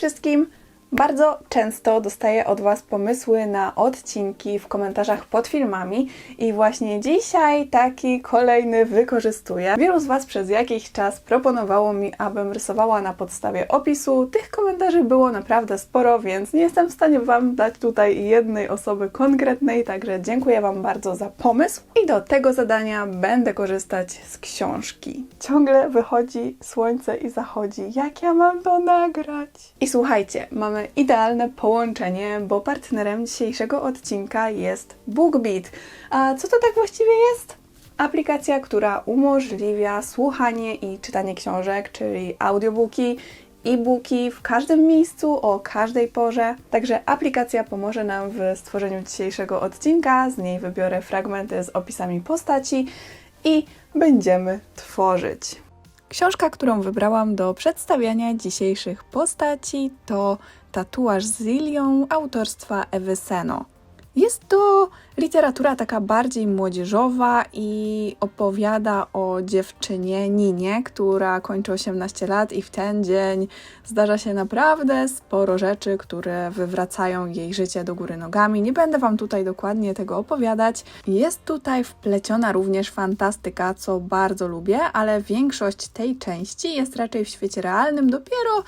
wszystkim! Bardzo często dostaję od Was pomysły na odcinki w komentarzach pod filmami i właśnie dzisiaj taki kolejny wykorzystuję. Wielu z Was przez jakiś czas proponowało mi, abym rysowała na podstawie opisu. Tych komentarzy było naprawdę sporo, więc nie jestem w stanie Wam dać tutaj jednej osoby konkretnej, także dziękuję Wam bardzo za pomysł i do tego zadania będę korzystać z książki. Ciągle wychodzi słońce i zachodzi. Jak ja mam to nagrać? I słuchajcie, mamy idealne połączenie, bo partnerem dzisiejszego odcinka jest BookBeat. A co to tak właściwie jest? Aplikacja, która umożliwia słuchanie i czytanie książek, czyli audiobooki, e-booki w każdym miejscu, o każdej porze. Także aplikacja pomoże nam w stworzeniu dzisiejszego odcinka. Z niej wybiorę fragmenty z opisami postaci i będziemy tworzyć. Książka, którą wybrałam do przedstawiania dzisiejszych postaci to Tatuaż z Zilią autorstwa Ewy Seno. Jest to literatura taka bardziej młodzieżowa i opowiada o dziewczynie Ninie, która kończy 18 lat i w ten dzień zdarza się naprawdę sporo rzeczy, które wywracają jej życie do góry nogami. Nie będę Wam tutaj dokładnie tego opowiadać. Jest tutaj wpleciona również fantastyka, co bardzo lubię, ale większość tej części jest raczej w świecie realnym. Dopiero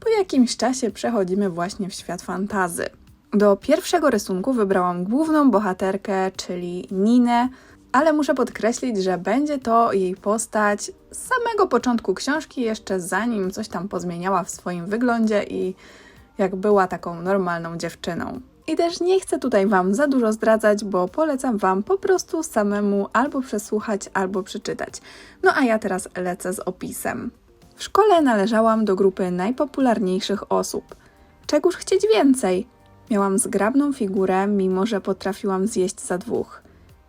po jakimś czasie przechodzimy właśnie w świat fantazy. Do pierwszego rysunku wybrałam główną bohaterkę, czyli Ninę, ale muszę podkreślić, że będzie to jej postać z samego początku książki, jeszcze zanim coś tam pozmieniała w swoim wyglądzie i jak była taką normalną dziewczyną. I też nie chcę tutaj Wam za dużo zdradzać, bo polecam Wam po prostu samemu albo przesłuchać, albo przeczytać. No a ja teraz lecę z opisem. W szkole należałam do grupy najpopularniejszych osób. Czegóż chcieć więcej? Miałam zgrabną figurę, mimo że potrafiłam zjeść za dwóch.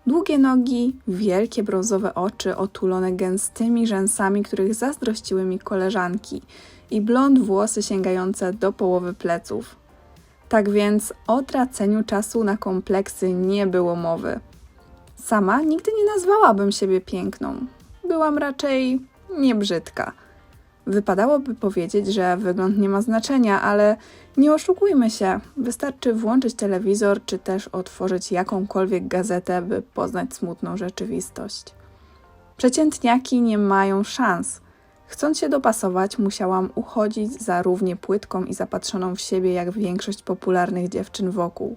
Długie nogi, wielkie brązowe oczy otulone gęstymi rzęsami, których zazdrościły mi koleżanki, i blond włosy sięgające do połowy pleców. Tak więc o traceniu czasu na kompleksy nie było mowy. Sama nigdy nie nazwałabym siebie piękną. Byłam raczej niebrzydka. Wypadałoby powiedzieć, że wygląd nie ma znaczenia, ale nie oszukujmy się. Wystarczy włączyć telewizor czy też otworzyć jakąkolwiek gazetę, by poznać smutną rzeczywistość. Przeciętniaki nie mają szans. Chcąc się dopasować, musiałam uchodzić za równie płytką i zapatrzoną w siebie jak większość popularnych dziewczyn wokół.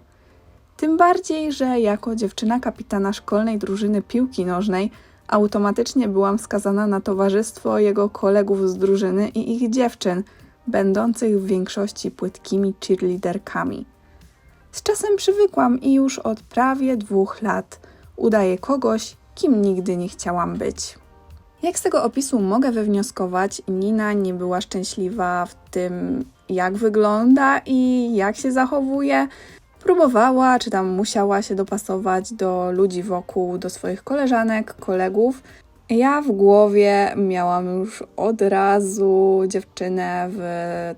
Tym bardziej, że jako dziewczyna kapitana szkolnej drużyny piłki nożnej automatycznie byłam skazana na towarzystwo jego kolegów z drużyny i ich dziewczyn, będących w większości płytkimi cheerleaderkami. Z czasem przywykłam i już od prawie dwóch lat udaję kogoś, kim nigdy nie chciałam być. Jak z tego opisu mogę wywnioskować, Nina nie była szczęśliwa w tym, jak wygląda i jak się zachowuje, próbowała, czy tam musiała się dopasować do ludzi wokół, do swoich koleżanek, kolegów. Ja w głowie miałam już od razu dziewczynę w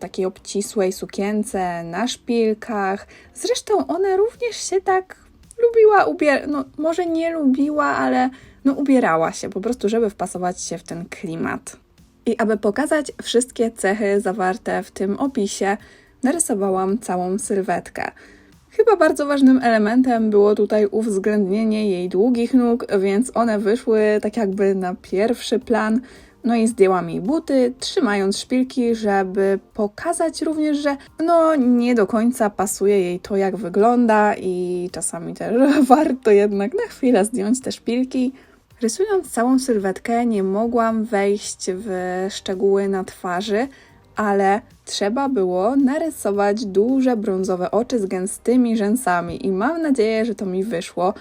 takiej obcisłej sukience, na szpilkach. Zresztą ona również się tak lubiła ubierać, no może nie lubiła, ale no ubierała się po prostu, żeby wpasować się w ten klimat. I aby pokazać wszystkie cechy zawarte w tym opisie, narysowałam całą sylwetkę. Chyba bardzo ważnym elementem było tutaj uwzględnienie jej długich nóg, więc one wyszły tak jakby na pierwszy plan. No i zdjęłam jej buty, trzymając szpilki, żeby pokazać również, że no nie do końca pasuje jej to, jak wygląda i czasami też warto jednak na chwilę zdjąć te szpilki. Rysując całą sylwetkę, nie mogłam wejść w szczegóły na twarzy, ale trzeba było narysować duże brązowe oczy z gęstymi rzęsami i mam nadzieję, że to mi wyszło.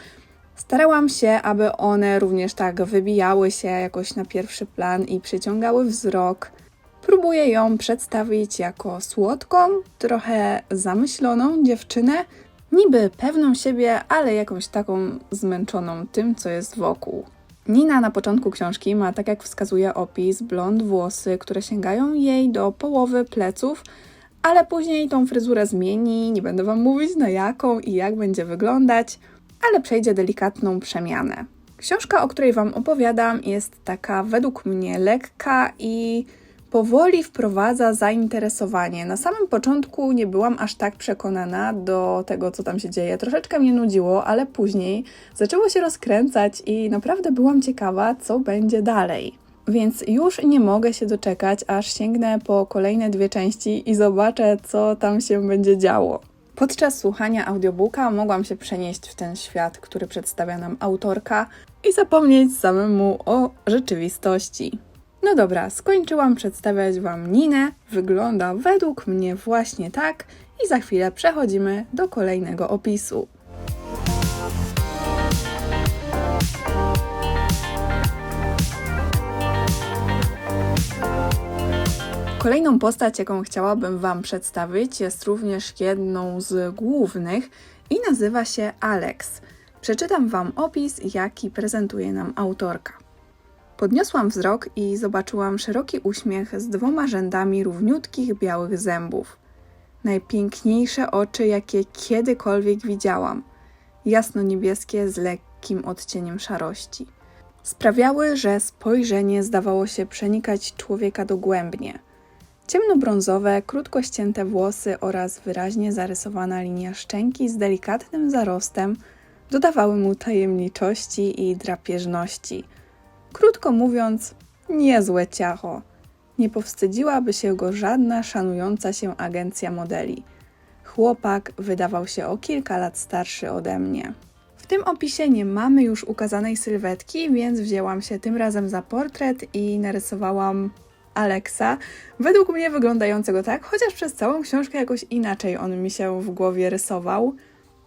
Starałam się, aby one również tak wybijały się jakoś na pierwszy plan i przyciągały wzrok. Próbuję ją przedstawić jako słodką, trochę zamyśloną dziewczynę, niby pewną siebie, ale jakąś taką zmęczoną tym, co jest wokół. Nina na początku książki ma, tak jak wskazuje opis, blond włosy, które sięgają jej do połowy pleców, ale później tą fryzurę zmieni, nie będę Wam mówić na jaką i jak będzie wyglądać, ale przejdzie delikatną przemianę. Książka, o której Wam opowiadam, jest taka według mnie lekka i powoli wprowadza zainteresowanie. Na samym początku nie byłam aż tak przekonana do tego, co tam się dzieje. Troszeczkę mnie nudziło, ale później zaczęło się rozkręcać i naprawdę byłam ciekawa, co będzie dalej. Więc już nie mogę się doczekać, aż sięgnę po kolejne dwie części i zobaczę, co tam się będzie działo. Podczas słuchania audiobooka mogłam się przenieść w ten świat, który przedstawia nam autorka i zapomnieć samemu o rzeczywistości. No dobra, skończyłam przedstawiać Wam Ninę. Wygląda według mnie właśnie tak i za chwilę przechodzimy do kolejnego opisu. Kolejną postać, jaką chciałabym Wam przedstawić, jest również jedną z głównych i nazywa się Alex. Przeczytam Wam opis, jaki prezentuje nam autorka. Podniosłam wzrok i zobaczyłam szeroki uśmiech z dwoma rzędami równiutkich białych zębów. Najpiękniejsze oczy, jakie kiedykolwiek widziałam. Jasno-niebieskie z lekkim odcieniem szarości. Sprawiały, że spojrzenie zdawało się przenikać człowieka dogłębnie. Ciemnobrązowe, krótko ścięte włosy oraz wyraźnie zarysowana linia szczęki z delikatnym zarostem dodawały mu tajemniczości i drapieżności. Krótko mówiąc, niezłe ciacho. Nie powstydziłaby się go żadna szanująca się agencja modeli. Chłopak wydawał się o kilka lat starszy ode mnie. W tym opisie nie mamy już ukazanej sylwetki, więc wzięłam się tym razem za portret i narysowałam Alexa, według mnie wyglądającego tak, chociaż przez całą książkę jakoś inaczej on mi się w głowie rysował.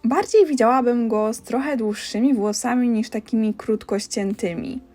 Bardziej widziałabym go z trochę dłuższymi włosami niż takimi krótko ściętymi.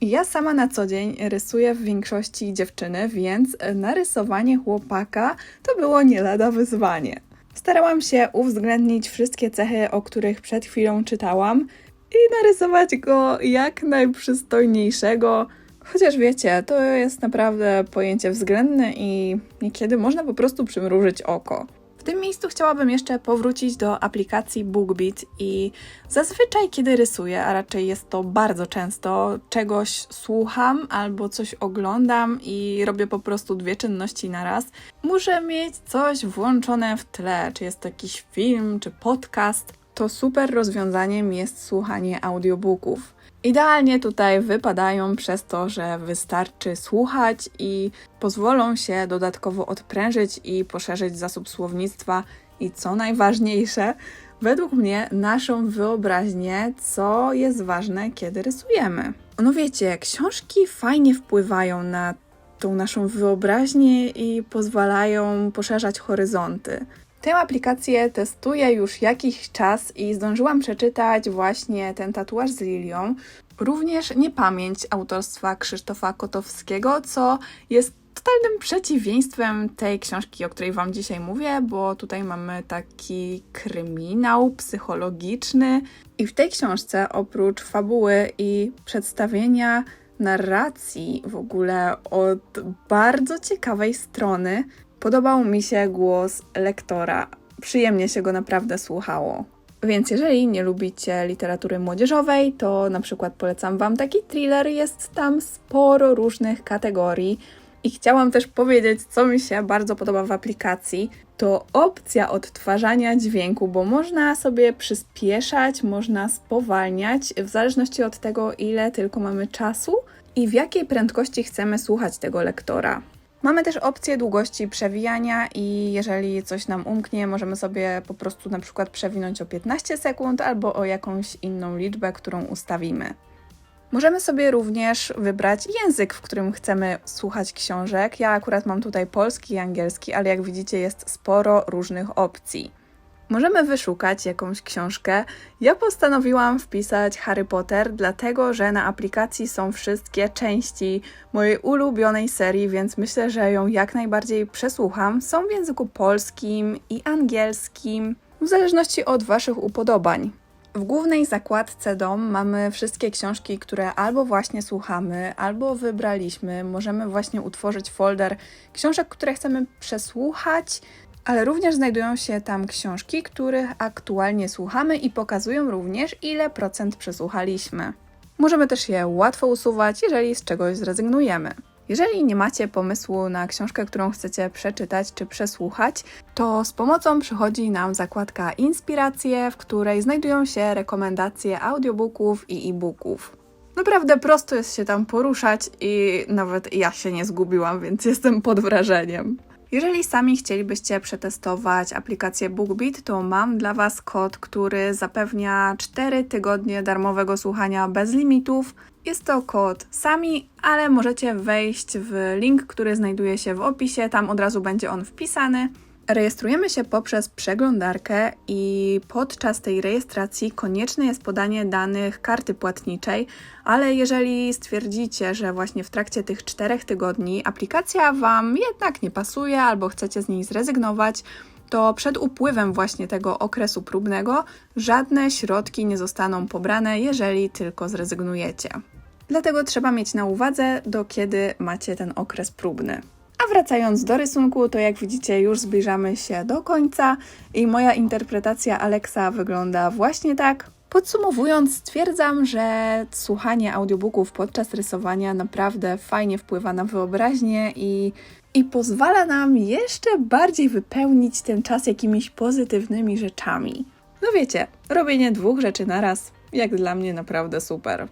Ja sama na co dzień rysuję w większości dziewczyny, więc narysowanie chłopaka to było nie lada wyzwanie. Starałam się uwzględnić wszystkie cechy, o których przed chwilą czytałam i narysować go jak najprzystojniejszego, Chociaż wiecie, to jest naprawdę pojęcie względne i niekiedy można po prostu przymrużyć oko. Tym miejscu chciałabym jeszcze powrócić do aplikacji BookBeat i zazwyczaj kiedy rysuję, a raczej jest to bardzo często, czegoś słucham albo coś oglądam i robię po prostu dwie czynności na raz, muszę mieć coś włączone w tle, czy jest to jakiś film, czy podcast. To super rozwiązaniem jest słuchanie audiobooków. Idealnie tutaj wypadają przez to, że wystarczy słuchać i pozwolą się dodatkowo odprężyć i poszerzyć zasób słownictwa i co najważniejsze, według mnie naszą wyobraźnię, co jest ważne, kiedy rysujemy. No wiecie, książki fajnie wpływają na tą naszą wyobraźnię i pozwalają poszerzać horyzonty. Tę aplikację testuję już jakiś czas i zdążyłam przeczytać właśnie ten tatuaż z lilią. Również niepamięć autorstwa Krzysztofa Kotowskiego, co jest totalnym przeciwieństwem tej książki, o której Wam dzisiaj mówię, bo tutaj mamy taki kryminał psychologiczny. I w tej książce, oprócz fabuły i przedstawienia narracji w ogóle od bardzo ciekawej strony, Podobał mi się głos lektora. Przyjemnie się go naprawdę słuchało. Więc jeżeli nie lubicie literatury młodzieżowej, to na przykład polecam Wam taki thriller. Jest tam sporo różnych kategorii. I chciałam też powiedzieć, co mi się bardzo podoba w aplikacji, to opcja odtwarzania dźwięku, bo można sobie przyspieszać, można spowalniać, w zależności od tego, ile tylko mamy czasu i w jakiej prędkości chcemy słuchać tego lektora. Mamy też opcję długości przewijania i jeżeli coś nam umknie, możemy sobie po prostu na przykład przewinąć o 15 sekund albo o jakąś inną liczbę, którą ustawimy. Możemy sobie również wybrać język, w którym chcemy słuchać książek. Ja akurat mam tutaj polski i angielski, ale jak widzicie jest sporo różnych opcji. Możemy wyszukać jakąś książkę. Ja postanowiłam wpisać Harry Potter, dlatego że na aplikacji są wszystkie części mojej ulubionej serii, więc myślę, że ją jak najbardziej przesłucham. Są w języku polskim i angielskim, w zależności od Waszych upodobań. W głównej zakładce dom mamy wszystkie książki, które albo właśnie słuchamy, albo wybraliśmy. Możemy właśnie utworzyć folder książek, które chcemy przesłuchać ale również znajdują się tam książki, których aktualnie słuchamy i pokazują również, ile procent przesłuchaliśmy. Możemy też je łatwo usuwać, jeżeli z czegoś zrezygnujemy. Jeżeli nie macie pomysłu na książkę, którą chcecie przeczytać czy przesłuchać, to z pomocą przychodzi nam zakładka Inspiracje, w której znajdują się rekomendacje audiobooków i e-booków. Naprawdę prosto jest się tam poruszać i nawet ja się nie zgubiłam, więc jestem pod wrażeniem. Jeżeli sami chcielibyście przetestować aplikację BookBeat, to mam dla Was kod, który zapewnia 4 tygodnie darmowego słuchania bez limitów. Jest to kod sami, ale możecie wejść w link, który znajduje się w opisie, tam od razu będzie on wpisany. Rejestrujemy się poprzez przeglądarkę i podczas tej rejestracji konieczne jest podanie danych karty płatniczej, ale jeżeli stwierdzicie, że właśnie w trakcie tych czterech tygodni aplikacja Wam jednak nie pasuje albo chcecie z niej zrezygnować, to przed upływem właśnie tego okresu próbnego żadne środki nie zostaną pobrane, jeżeli tylko zrezygnujecie. Dlatego trzeba mieć na uwadze, do kiedy macie ten okres próbny. A wracając do rysunku, to jak widzicie, już zbliżamy się do końca i moja interpretacja Alexa wygląda właśnie tak. Podsumowując, stwierdzam, że słuchanie audiobooków podczas rysowania naprawdę fajnie wpływa na wyobraźnię i, i pozwala nam jeszcze bardziej wypełnić ten czas jakimiś pozytywnymi rzeczami. No wiecie, robienie dwóch rzeczy naraz, jak dla mnie naprawdę super.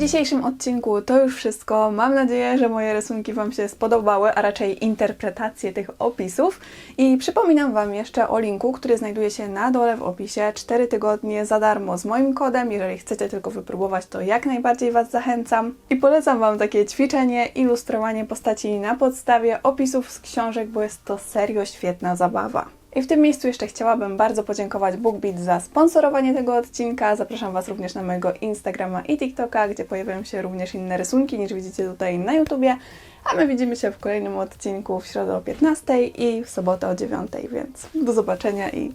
Dzisiejszym odcinku to już wszystko. Mam nadzieję, że moje rysunki Wam się spodobały, a raczej interpretacje tych opisów. I przypominam Wam jeszcze o linku, który znajduje się na dole w opisie. 4 tygodnie za darmo z moim kodem. Jeżeli chcecie tylko wypróbować, to jak najbardziej Was zachęcam. I polecam Wam takie ćwiczenie, ilustrowanie postaci na podstawie opisów z książek, bo jest to serio świetna zabawa. I w tym miejscu jeszcze chciałabym bardzo podziękować BookBeat za sponsorowanie tego odcinka. Zapraszam Was również na mojego Instagrama i TikToka, gdzie pojawiają się również inne rysunki niż widzicie tutaj na YouTubie. A my widzimy się w kolejnym odcinku w środę o 15 i w sobotę o 9, więc do zobaczenia i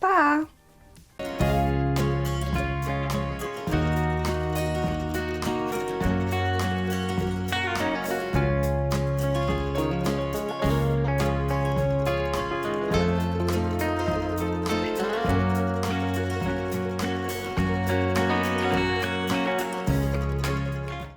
pa!